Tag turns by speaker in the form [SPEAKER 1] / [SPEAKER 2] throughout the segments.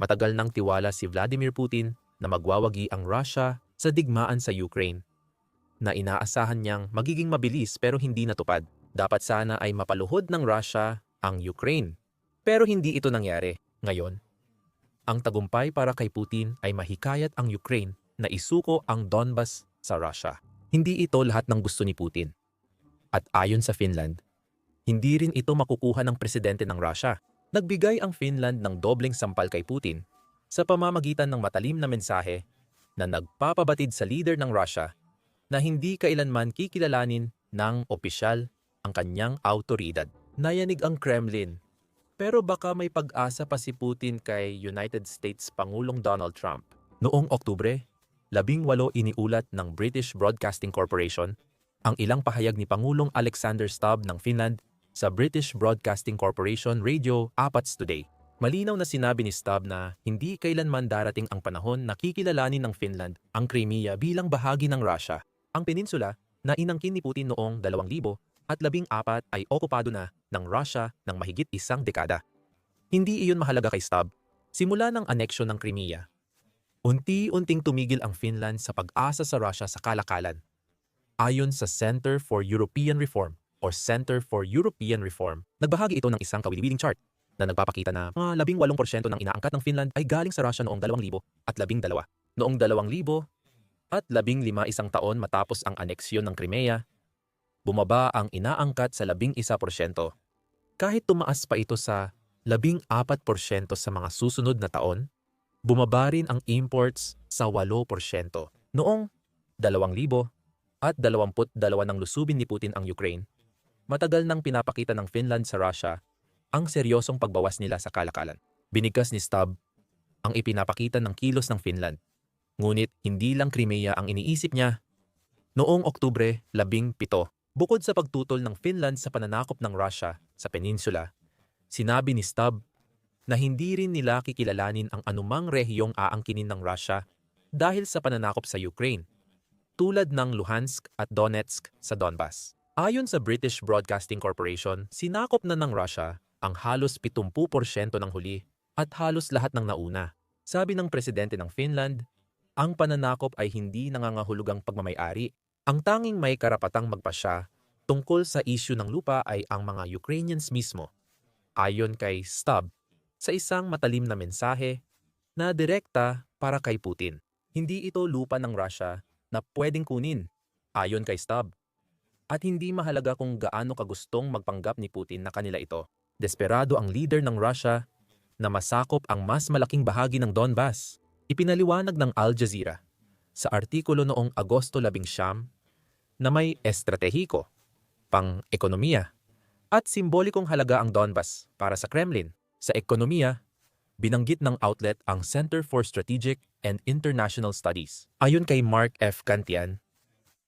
[SPEAKER 1] Matagal nang tiwala si Vladimir Putin na magwawagi ang Russia sa digmaan sa Ukraine na inaasahan niyang magiging mabilis pero hindi natupad. Dapat sana ay mapaluhod ng Russia ang Ukraine. Pero hindi ito nangyari. Ngayon, ang tagumpay para kay Putin ay mahikayat ang Ukraine na isuko ang Donbas sa Russia. Hindi ito lahat ng gusto ni Putin. At ayon sa Finland, hindi rin ito makukuha ng presidente ng Russia. Nagbigay ang Finland ng dobleng sampal kay Putin sa pamamagitan ng matalim na mensahe na nagpapabatid sa leader ng Russia na hindi kailanman kikilalanin ng opisyal ang kanyang autoridad. Nayanig ang Kremlin. Pero baka may pag-asa pa si Putin kay United States Pangulong Donald Trump. Noong Oktubre, labing walo iniulat ng British Broadcasting Corporation ang ilang pahayag ni Pangulong Alexander Stubb ng Finland sa British Broadcasting Corporation Radio Apats Today. Malinaw na sinabi ni Stubb na hindi kailanman darating ang panahon na kikilalanin ng Finland ang Crimea bilang bahagi ng Russia. Ang peninsula na inangkin ni Putin noong 2000 at labing apat ay okupado na ng Russia ng mahigit isang dekada. Hindi iyon mahalaga kay Stubb. Simula ng aneksyon ng Crimea, unti-unting tumigil ang Finland sa pag-asa sa Russia sa kalakalan. Ayon sa Center for European Reform or Center for European Reform, nagbahagi ito ng isang kawili-wiling chart na nagpapakita na mga 18% ng inaangkat ng Finland ay galing sa Russia noong 2000 at 12. Noong 2000 at 15 isang taon matapos ang aneksyon ng Crimea, bumaba ang inaangkat sa 11%. Kahit tumaas pa ito sa 14% sa mga susunod na taon, bumaba rin ang imports sa 8%. Noong 2000 at 22 nang lusubin ni Putin ang Ukraine, matagal nang pinapakita ng Finland sa Russia ang seryosong pagbawas nila sa kalakalan. Binigkas ni Stubb ang ipinapakita ng kilos ng Finland. Ngunit hindi lang Crimea ang iniisip niya. Noong Oktubre 17, bukod sa pagtutol ng Finland sa pananakop ng Russia sa peninsula, sinabi ni Stubb na hindi rin nila kikilalanin ang anumang rehiyong aangkinin ng Russia dahil sa pananakop sa Ukraine tulad ng Luhansk at Donetsk sa Donbas. Ayon sa British Broadcasting Corporation, sinakop na ng Russia ang halos 70% ng huli at halos lahat ng nauna. Sabi ng presidente ng Finland, ang pananakop ay hindi nangangahulugang pagmamayari. Ang tanging may karapatang magpasya tungkol sa isyu ng lupa ay ang mga Ukrainians mismo. Ayon kay Stubb, sa isang matalim na mensahe na direkta para kay Putin. Hindi ito lupa ng Russia na pwedeng kunin, ayon kay Stubb. At hindi mahalaga kung gaano kagustong magpanggap ni Putin na kanila ito. Desperado ang leader ng Russia na masakop ang mas malaking bahagi ng Donbas. Ipinaliwanag ng Al Jazeera sa artikulo noong Agosto 11 na may estratehiko, pang-ekonomiya, at simbolikong halaga ang Donbas para sa Kremlin. Sa ekonomiya, binanggit ng outlet ang Center for Strategic and International Studies. Ayon kay Mark F. Kantian,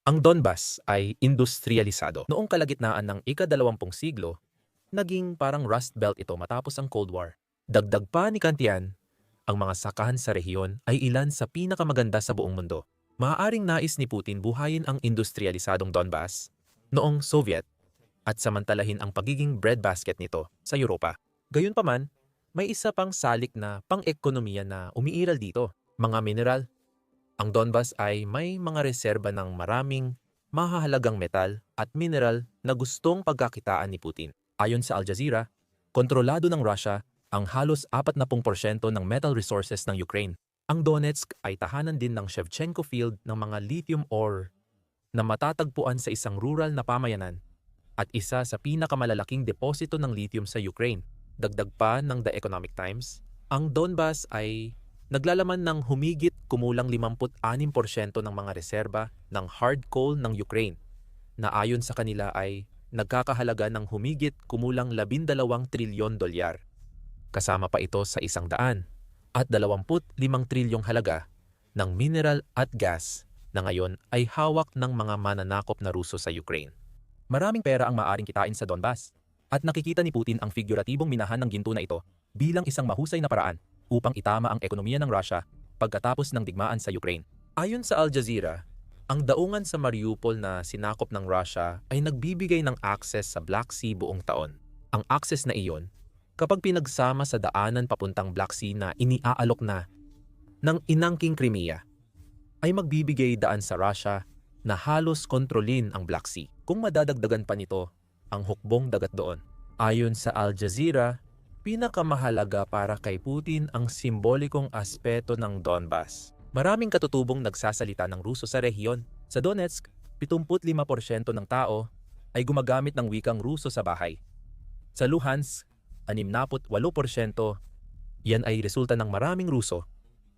[SPEAKER 1] ang Donbas ay industrialisado. Noong kalagitnaan ng ika-dalawampung siglo, naging parang rust belt ito matapos ang Cold War. Dagdag pa ni Kantian, ang mga sakahan sa rehiyon ay ilan sa pinakamaganda sa buong mundo. Maaaring nais ni Putin buhayin ang industrialisadong Donbas noong Soviet at samantalahin ang pagiging breadbasket nito sa Europa. Gayunpaman, may isa pang salik na pang-ekonomiya na umiiral dito, mga mineral. Ang Donbas ay may mga reserba ng maraming mahahalagang metal at mineral na gustong pagkakitaan ni Putin. Ayon sa Al Jazeera, kontrolado ng Russia ang halos 40% ng metal resources ng Ukraine. Ang Donetsk ay tahanan din ng Shevchenko Field ng mga lithium ore na matatagpuan sa isang rural na pamayanan at isa sa pinakamalalaking deposito ng lithium sa Ukraine. Dagdag pa ng The Economic Times, ang Donbas ay naglalaman ng humigit kumulang 56% ng mga reserba ng hard coal ng Ukraine na ayon sa kanila ay nagkakahalaga ng humigit kumulang 12 trilyon dolyar. Kasama pa ito sa isang daan at 25 trilyong halaga ng mineral at gas na ngayon ay hawak ng mga mananakop na Ruso sa Ukraine. Maraming pera ang maaring kitain sa Donbas at nakikita ni Putin ang figuratibong minahan ng ginto na ito bilang isang mahusay na paraan upang itama ang ekonomiya ng Russia pagkatapos ng digmaan sa Ukraine. Ayon sa Al Jazeera, ang daungan sa Mariupol na sinakop ng Russia ay nagbibigay ng access sa Black Sea buong taon. Ang access na iyon kapag pinagsama sa daanan papuntang Black Sea na iniaalok na ng inangking Crimea, ay magbibigay daan sa Russia na halos kontrolin ang Black Sea. Kung madadagdagan pa nito ang hukbong dagat doon. Ayon sa Al Jazeera, pinakamahalaga para kay Putin ang simbolikong aspeto ng Donbas. Maraming katutubong nagsasalita ng Ruso sa rehiyon. Sa Donetsk, 75% ng tao ay gumagamit ng wikang Ruso sa bahay. Sa Luhansk, 68%, yan ay resulta ng maraming Ruso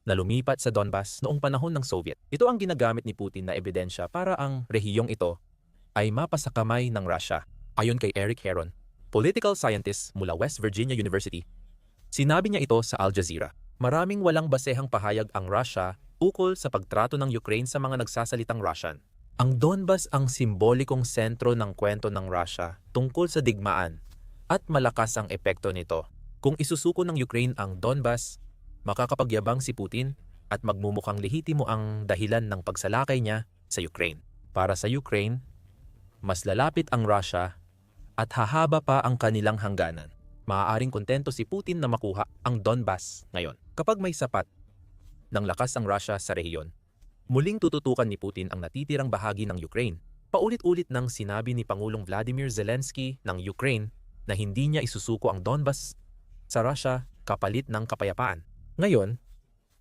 [SPEAKER 1] na lumipat sa Donbas noong panahon ng Soviet. Ito ang ginagamit ni Putin na ebidensya para ang rehiyong ito ay mapasakamay ng Russia. Ayon kay Eric Heron, political scientist mula West Virginia University, sinabi niya ito sa Al Jazeera. Maraming walang basehang pahayag ang Russia ukol sa pagtrato ng Ukraine sa mga nagsasalitang Russian. Ang Donbas ang simbolikong sentro ng kwento ng Russia tungkol sa digmaan at malakas ang epekto nito. Kung isusuko ng Ukraine ang Donbas, makakapagyabang si Putin at magmumukhang lehitimo ang dahilan ng pagsalakay niya sa Ukraine. Para sa Ukraine, mas lalapit ang Russia at hahaba pa ang kanilang hangganan. Maaaring kontento si Putin na makuha ang Donbas ngayon. Kapag may sapat ng lakas ang Russia sa rehiyon, muling tututukan ni Putin ang natitirang bahagi ng Ukraine. Paulit-ulit nang sinabi ni Pangulong Vladimir Zelensky ng Ukraine na hindi niya isusuko ang Donbas sa Russia kapalit ng kapayapaan. Ngayon,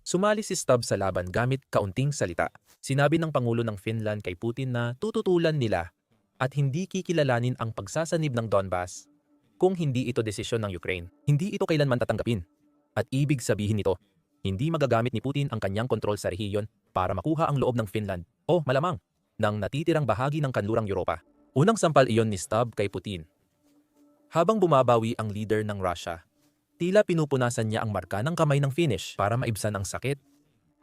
[SPEAKER 1] sumali si Stubb sa laban gamit kaunting salita. Sinabi ng Pangulo ng Finland kay Putin na tututulan nila at hindi kikilalanin ang pagsasanib ng Donbas kung hindi ito desisyon ng Ukraine. Hindi ito kailanman tatanggapin. At ibig sabihin nito, hindi magagamit ni Putin ang kanyang kontrol sa rehiyon para makuha ang loob ng Finland o malamang ng natitirang bahagi ng kanlurang Europa. Unang sampal iyon ni Stubb kay Putin. Habang bumabawi ang leader ng Russia, tila pinupunasan niya ang marka ng kamay ng Finnish para maibsan ang sakit.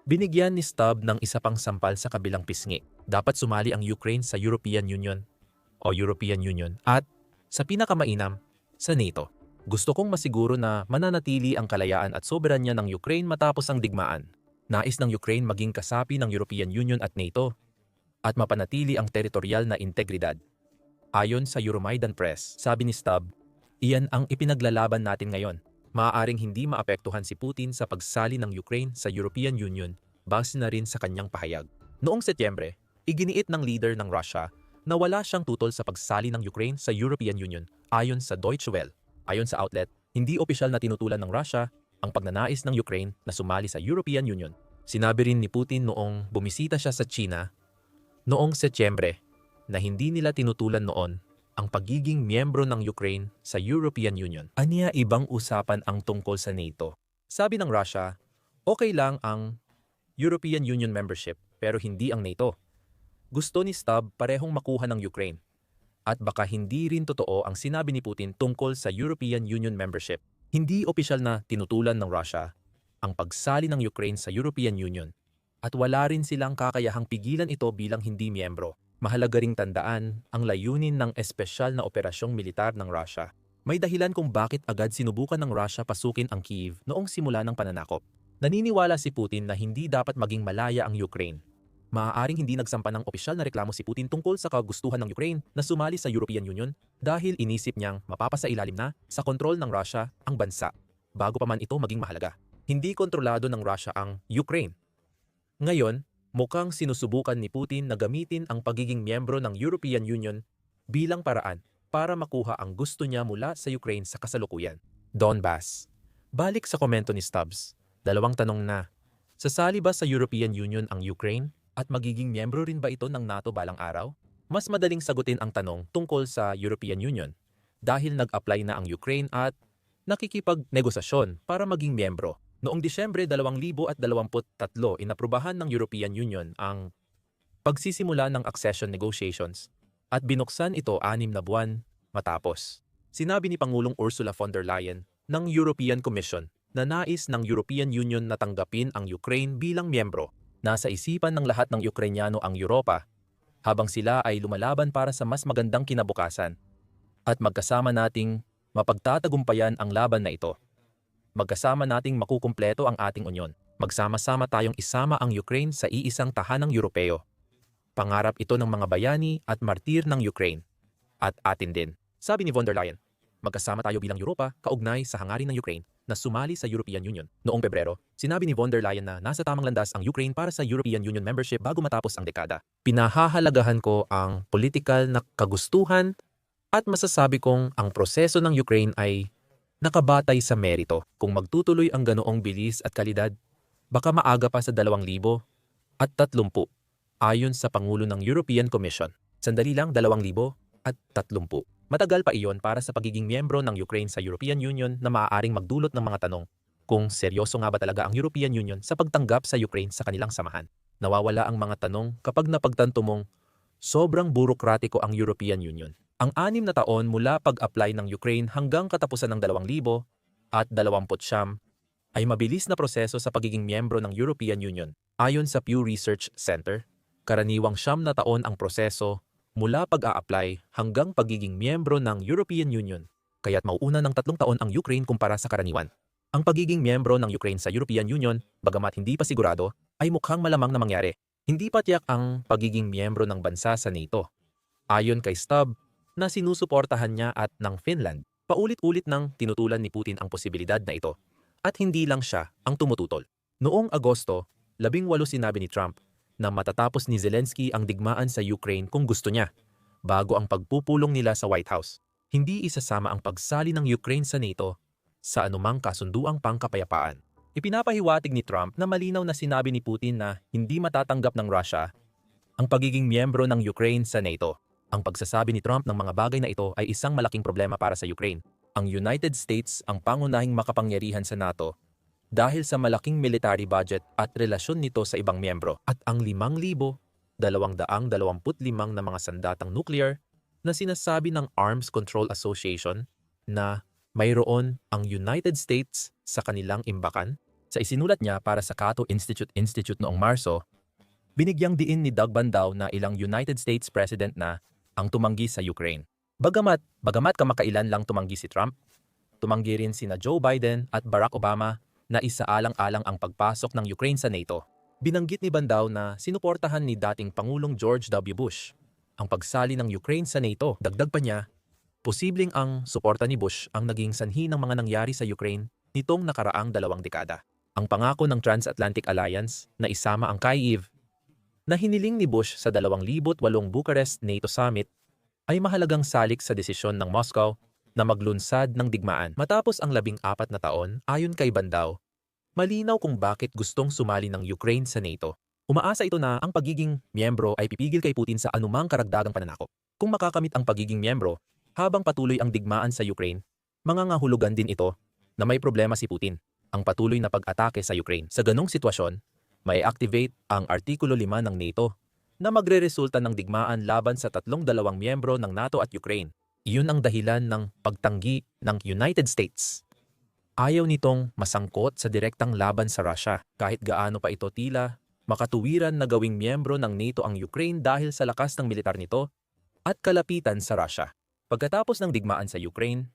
[SPEAKER 1] Binigyan ni Stubb ng isa pang sampal sa kabilang pisngi. Dapat sumali ang Ukraine sa European Union o European Union at sa pinakamainam, sa NATO. Gusto kong masiguro na mananatili ang kalayaan at soberanya ng Ukraine matapos ang digmaan. Nais ng Ukraine maging kasapi ng European Union at NATO at mapanatili ang teritorial na integridad. Ayon sa Euromaidan Press, sabi ni Stubb, iyan ang ipinaglalaban natin ngayon. Maaaring hindi maapektuhan si Putin sa pagsali ng Ukraine sa European Union base na rin sa kanyang pahayag. Noong Setyembre, iginiit ng leader ng Russia na wala siyang tutol sa pagsali ng Ukraine sa European Union ayon sa Deutsche Welle. Ayon sa outlet, hindi opisyal na tinutulan ng Russia ang pagnanais ng Ukraine na sumali sa European Union. Sinabi rin ni Putin noong bumisita siya sa China noong Setyembre na hindi nila tinutulan noon ang pagiging miyembro ng Ukraine sa European Union. Aniya ibang usapan ang tungkol sa NATO. Sabi ng Russia, okay lang ang European Union membership pero hindi ang NATO. Gusto ni Stubb parehong makuha ng Ukraine. At baka hindi rin totoo ang sinabi ni Putin tungkol sa European Union membership. Hindi opisyal na tinutulan ng Russia ang pagsali ng Ukraine sa European Union at wala rin silang kakayahang pigilan ito bilang hindi miyembro. Mahalaga ring tandaan ang layunin ng espesyal na operasyong militar ng Russia. May dahilan kung bakit agad sinubukan ng Russia pasukin ang Kiev noong simula ng pananakop. Naniniwala si Putin na hindi dapat maging malaya ang Ukraine. Maaaring hindi nagsampa ng opisyal na reklamo si Putin tungkol sa kagustuhan ng Ukraine na sumali sa European Union dahil inisip niyang mapapasailalim na sa kontrol ng Russia ang bansa bago pa man ito maging mahalaga. Hindi kontrolado ng Russia ang Ukraine. Ngayon, mukhang sinusubukan ni Putin na gamitin ang pagiging miyembro ng European Union bilang paraan para makuha ang gusto niya mula sa Ukraine sa kasalukuyan. Donbas. Balik sa komento ni Stubbs. Dalawang tanong na. Sasali ba sa European Union ang Ukraine? At magiging miyembro rin ba ito ng NATO balang araw? Mas madaling sagutin ang tanong tungkol sa European Union dahil nag-apply na ang Ukraine at nakikipag-negosasyon para maging miyembro. Noong Disyembre 2023, inaprubahan ng European Union ang pagsisimula ng accession negotiations at binuksan ito anim na buwan matapos. Sinabi ni Pangulong Ursula von der Leyen ng European Commission na nais ng European Union na tanggapin ang Ukraine bilang miyembro Nasa isipan ng lahat ng Ukrainyano ang Europa habang sila ay lumalaban para sa mas magandang kinabukasan at magkasama nating mapagtatagumpayan ang laban na ito. Magkasama nating makukumpleto ang ating unyon. Magsama-sama tayong isama ang Ukraine sa iisang tahanang Europeo. Pangarap ito ng mga bayani at martir ng Ukraine. At atin din, sabi ni von der Leyen. Magkasama tayo bilang Europa kaugnay sa hangarin ng Ukraine na sumali sa European Union. Noong Pebrero, sinabi ni von der Leyen na nasa tamang landas ang Ukraine para sa European Union membership bago matapos ang dekada. Pinahahalagahan ko ang political na kagustuhan at masasabi kong ang proseso ng Ukraine ay nakabatay sa merito. Kung magtutuloy ang ganoong bilis at kalidad, baka maaga pa sa 2,000 at 30 ayon sa Pangulo ng European Commission. Sandali lang 2,000 at 30. Matagal pa iyon para sa pagiging miyembro ng Ukraine sa European Union na maaaring magdulot ng mga tanong kung seryoso nga ba talaga ang European Union sa pagtanggap sa Ukraine sa kanilang samahan. Nawawala ang mga tanong kapag napagtanto mong sobrang burokratiko ang European Union. Ang anim na taon mula pag-apply ng Ukraine hanggang katapusan ng 2,000 at 20 ay mabilis na proseso sa pagiging miyembro ng European Union. Ayon sa Pew Research Center, karaniwang siyam na taon ang proseso mula pag-a-apply hanggang pagiging miyembro ng European Union, kaya't mauuna ng tatlong taon ang Ukraine kumpara sa karaniwan. Ang pagiging miyembro ng Ukraine sa European Union, bagamat hindi pa sigurado, ay mukhang malamang na mangyari. Hindi pa tiyak ang pagiging miyembro ng bansa sa NATO. Ayon kay Stubb, na sinusuportahan niya at ng Finland, paulit-ulit nang tinutulan ni Putin ang posibilidad na ito. At hindi lang siya ang tumututol. Noong Agosto, labing walo sinabi ni Trump na matatapos ni Zelensky ang digmaan sa Ukraine kung gusto niya, bago ang pagpupulong nila sa White House. Hindi isasama ang pagsali ng Ukraine sa NATO sa anumang kasunduang pangkapayapaan. Ipinapahiwatig ni Trump na malinaw na sinabi ni Putin na hindi matatanggap ng Russia ang pagiging miyembro ng Ukraine sa NATO. Ang pagsasabi ni Trump ng mga bagay na ito ay isang malaking problema para sa Ukraine. Ang United States ang pangunahing makapangyarihan sa NATO dahil sa malaking military budget at relasyon nito sa ibang miyembro at ang 5,225 na mga sandatang nuclear na sinasabi ng Arms Control Association na mayroon ang United States sa kanilang imbakan. Sa isinulat niya para sa Cato Institute Institute noong Marso, binigyang diin ni Doug Bandaw na ilang United States President na ang tumanggi sa Ukraine. Bagamat, bagamat kamakailan lang tumanggi si Trump, tumanggi rin sina Joe Biden at Barack Obama na isaalang-alang ang pagpasok ng Ukraine sa NATO. Binanggit ni Bandaw na sinuportahan ni dating Pangulong George W. Bush ang pagsali ng Ukraine sa NATO. Dagdag pa niya, posibleng ang suporta ni Bush ang naging sanhi ng mga nangyari sa Ukraine nitong nakaraang dalawang dekada. Ang pangako ng Transatlantic Alliance na isama ang Kyiv na hiniling ni Bush sa 2008 Bucharest NATO Summit ay mahalagang salik sa desisyon ng Moscow na maglunsad ng digmaan. Matapos ang labing apat na taon, ayon kay Bandaw, malinaw kung bakit gustong sumali ng Ukraine sa NATO. Umaasa ito na ang pagiging miyembro ay pipigil kay Putin sa anumang karagdagang pananakop. Kung makakamit ang pagiging miyembro habang patuloy ang digmaan sa Ukraine, mangangahulugan din ito na may problema si Putin, ang patuloy na pag-atake sa Ukraine. Sa ganong sitwasyon, may activate ang Artikulo 5 ng NATO na magre-resulta ng digmaan laban sa tatlong dalawang miyembro ng NATO at Ukraine. Iyon ang dahilan ng pagtanggi ng United States. Ayaw nitong masangkot sa direktang laban sa Russia kahit gaano pa ito tila makatuwiran na gawing miyembro ng NATO ang Ukraine dahil sa lakas ng militar nito at kalapitan sa Russia. Pagkatapos ng digmaan sa Ukraine,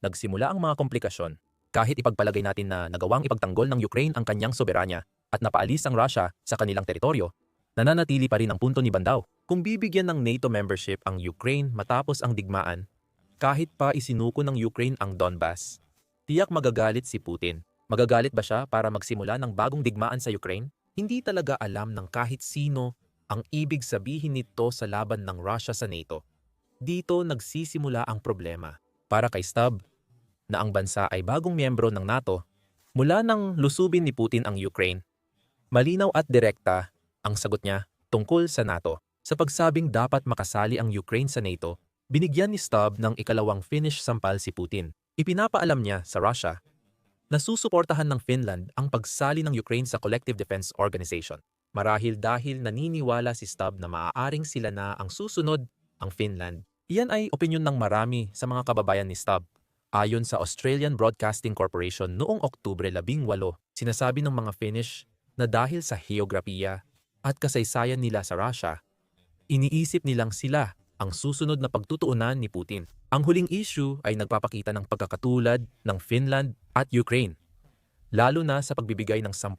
[SPEAKER 1] nagsimula ang mga komplikasyon kahit ipagpalagay natin na nagawang ipagtanggol ng Ukraine ang kanyang soberanya at napaalis ang Russia sa kanilang teritoryo, nananatili pa rin ang punto ni Bandaw. Kung bibigyan ng NATO membership ang Ukraine matapos ang digmaan, kahit pa isinuko ng Ukraine ang Donbas, tiyak magagalit si Putin. Magagalit ba siya para magsimula ng bagong digmaan sa Ukraine? Hindi talaga alam ng kahit sino ang ibig sabihin nito sa laban ng Russia sa NATO. Dito nagsisimula ang problema. Para kay Stubb, na ang bansa ay bagong miyembro ng NATO, mula nang lusubin ni Putin ang Ukraine, malinaw at direkta ang sagot niya tungkol sa NATO. Sa pagsabing dapat makasali ang Ukraine sa NATO, binigyan ni Stubb ng ikalawang Finnish sampal si Putin. Ipinapaalam niya sa Russia na susuportahan ng Finland ang pagsali ng Ukraine sa Collective Defense Organization. Marahil dahil naniniwala si Stubb na maaaring sila na ang susunod, ang Finland. Iyan ay opinyon ng marami sa mga kababayan ni Stubb. Ayon sa Australian Broadcasting Corporation noong Oktubre 18, sinasabi ng mga Finnish na dahil sa heograpiya, at kasaysayan nila sa Russia, iniisip nilang sila ang susunod na pagtutuunan ni Putin. Ang huling issue ay nagpapakita ng pagkakatulad ng Finland at Ukraine, lalo na sa pagbibigay ng 10%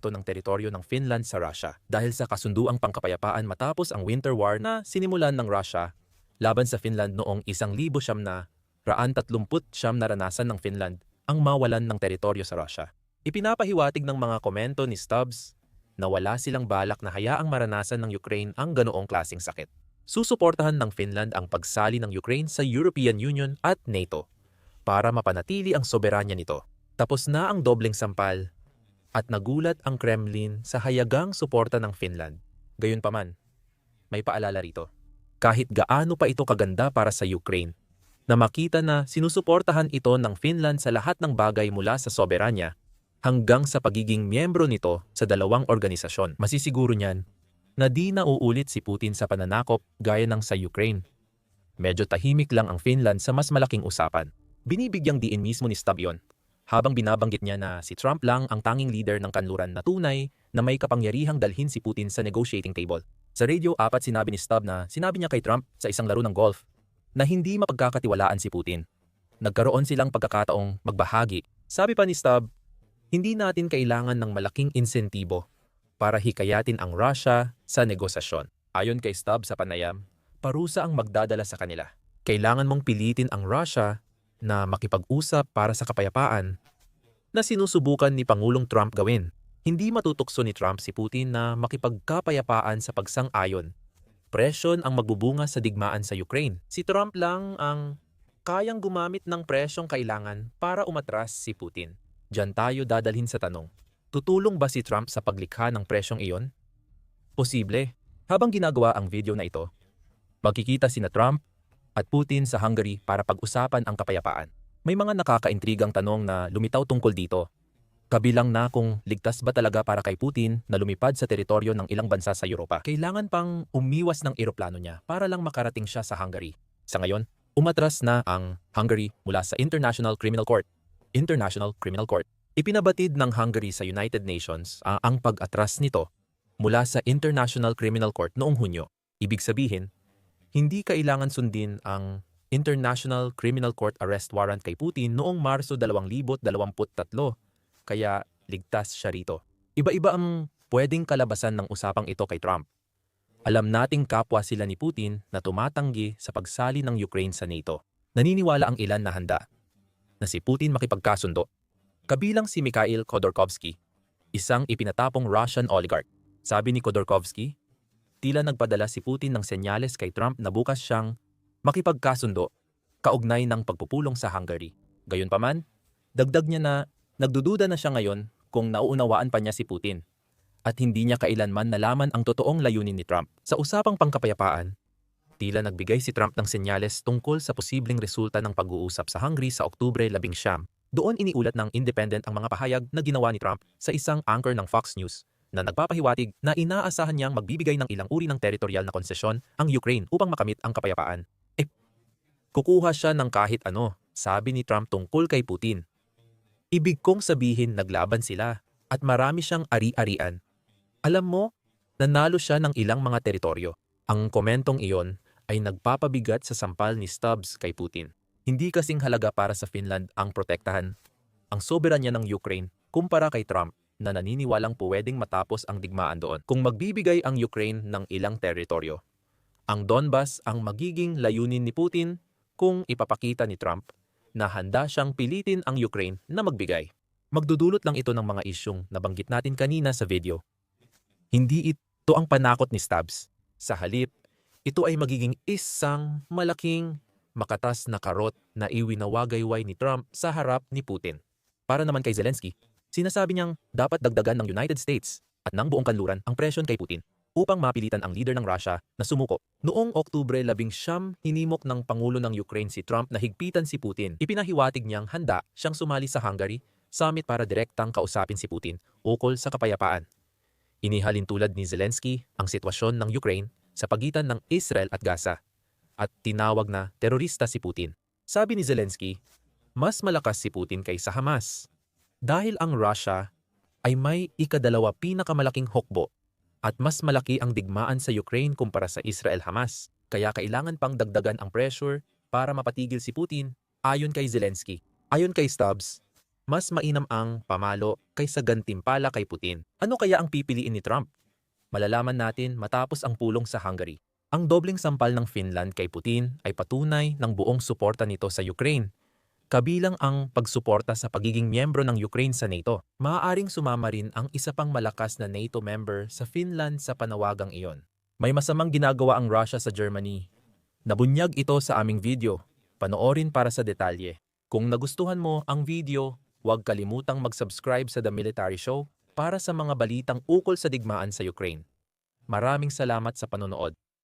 [SPEAKER 1] ng teritoryo ng Finland sa Russia dahil sa kasunduang pangkapayapaan matapos ang Winter War na sinimulan ng Russia laban sa Finland noong isang libo siyam na raan 30 siyam naranasan ng Finland ang mawalan ng teritoryo sa Russia. Ipinapahiwatig ng mga komento ni Stubbs na wala silang balak na hayaang maranasan ng Ukraine ang ganoong klasing sakit. Susuportahan ng Finland ang pagsali ng Ukraine sa European Union at NATO para mapanatili ang soberanya nito. Tapos na ang dobleng sampal at nagulat ang Kremlin sa hayagang suporta ng Finland. Gayunpaman, may paalala rito. Kahit gaano pa ito kaganda para sa Ukraine, na makita na sinusuportahan ito ng Finland sa lahat ng bagay mula sa soberanya hanggang sa pagiging miyembro nito sa dalawang organisasyon. Masisiguro niyan na di nauulit si Putin sa pananakop gaya ng sa Ukraine. Medyo tahimik lang ang Finland sa mas malaking usapan. Binibigyang diin mismo ni Stubb yon habang binabanggit niya na si Trump lang ang tanging leader ng kanluran na tunay na may kapangyarihang dalhin si Putin sa negotiating table. Sa Radio apat sinabi ni Stubb na sinabi niya kay Trump sa isang laro ng golf na hindi mapagkakatiwalaan si Putin. Nagkaroon silang pagkakataong magbahagi. Sabi pa ni Stubb, hindi natin kailangan ng malaking insentibo para hikayatin ang Russia sa negosasyon. Ayon kay Stubb sa panayam, parusa ang magdadala sa kanila. Kailangan mong pilitin ang Russia na makipag-usap para sa kapayapaan na sinusubukan ni Pangulong Trump gawin. Hindi matutukso ni Trump si Putin na makipagkapayapaan sa pagsang-ayon. Presyon ang magbubunga sa digmaan sa Ukraine. Si Trump lang ang kayang gumamit ng presyong kailangan para umatras si Putin. Diyan tayo dadalhin sa tanong, tutulong ba si Trump sa paglikha ng presyong iyon? Posible. Habang ginagawa ang video na ito, magkikita sina Trump at Putin sa Hungary para pag-usapan ang kapayapaan. May mga nakakaintrigang tanong na lumitaw tungkol dito. Kabilang na kung ligtas ba talaga para kay Putin na lumipad sa teritoryo ng ilang bansa sa Europa. Kailangan pang umiwas ng eroplano niya para lang makarating siya sa Hungary. Sa ngayon, umatras na ang Hungary mula sa International Criminal Court. International Criminal Court. Ipinabatid ng Hungary sa United Nations uh, ang pag-atras nito mula sa International Criminal Court noong Hunyo. Ibig sabihin, hindi kailangan sundin ang International Criminal Court Arrest Warrant kay Putin noong Marso 2023, kaya ligtas siya rito. Iba-iba ang pwedeng kalabasan ng usapang ito kay Trump. Alam nating kapwa sila ni Putin na tumatanggi sa pagsali ng Ukraine sa NATO. Naniniwala ang ilan na handa na si Putin makipagkasundo. Kabilang si Mikhail Khodorkovsky, isang ipinatapong Russian oligarch. Sabi ni Khodorkovsky, tila nagpadala si Putin ng senyales kay Trump na bukas siyang makipagkasundo kaugnay ng pagpupulong sa Hungary. Gayunpaman, dagdag niya na nagdududa na siya ngayon kung nauunawaan pa niya si Putin at hindi niya kailanman nalaman ang totoong layunin ni Trump. Sa usapang pangkapayapaan, tila nagbigay si Trump ng senyales tungkol sa posibleng resulta ng pag-uusap sa Hungary sa Oktubre 11. Doon iniulat ng Independent ang mga pahayag na ginawa ni Trump sa isang anchor ng Fox News na nagpapahiwatig na inaasahan niyang magbibigay ng ilang uri ng teritorial na konsesyon ang Ukraine upang makamit ang kapayapaan. Eh, kukuha siya ng kahit ano, sabi ni Trump tungkol kay Putin. Ibig kong sabihin naglaban sila at marami siyang ari-arian. Alam mo, nanalo siya ng ilang mga teritoryo. Ang komentong iyon ay nagpapabigat sa sampal ni Stubbs kay Putin. Hindi kasing halaga para sa Finland ang protektahan ang soberanya ng Ukraine kumpara kay Trump na naniniwalang pwedeng matapos ang digmaan doon kung magbibigay ang Ukraine ng ilang teritoryo. Ang Donbas ang magiging layunin ni Putin kung ipapakita ni Trump na handa siyang pilitin ang Ukraine na magbigay. Magdudulot lang ito ng mga isyong nabanggit natin kanina sa video. Hindi ito ang panakot ni Stubbs. Sa halip, ito ay magiging isang malaking makatas na karot na iwinawagayway ni Trump sa harap ni Putin. Para naman kay Zelensky, Sinasabi niyang dapat dagdagan ng United States at ng buong kanluran ang presyon kay Putin upang mapilitan ang leader ng Russia na sumuko. Noong Oktubre 11, hinimok ng Pangulo ng Ukraine si Trump na higpitan si Putin. Ipinahiwatig niyang handa siyang sumali sa Hungary summit para direktang kausapin si Putin ukol sa kapayapaan. Inihalin tulad ni Zelensky ang sitwasyon ng Ukraine sa pagitan ng Israel at Gaza at tinawag na terorista si Putin. Sabi ni Zelensky, mas malakas si Putin kaysa Hamas. Dahil ang Russia ay may ikadalawa pinakamalaking hukbo at mas malaki ang digmaan sa Ukraine kumpara sa Israel-Hamas, kaya kailangan pang dagdagan ang pressure para mapatigil si Putin ayon kay Zelensky. Ayon kay Stubbs, mas mainam ang pamalo kaysa gantimpala kay Putin. Ano kaya ang pipiliin ni Trump? Malalaman natin matapos ang pulong sa Hungary. Ang dobling sampal ng Finland kay Putin ay patunay ng buong suporta nito sa Ukraine, kabilang ang pagsuporta sa pagiging miyembro ng Ukraine sa NATO. Maaaring sumama rin ang isa pang malakas na NATO member sa Finland sa panawagang iyon. May masamang ginagawa ang Russia sa Germany. Nabunyag ito sa aming video. Panoorin para sa detalye. Kung nagustuhan mo ang video, huwag kalimutang mag-subscribe sa The Military Show para sa mga balitang ukol sa digmaan sa Ukraine. Maraming salamat sa panonood.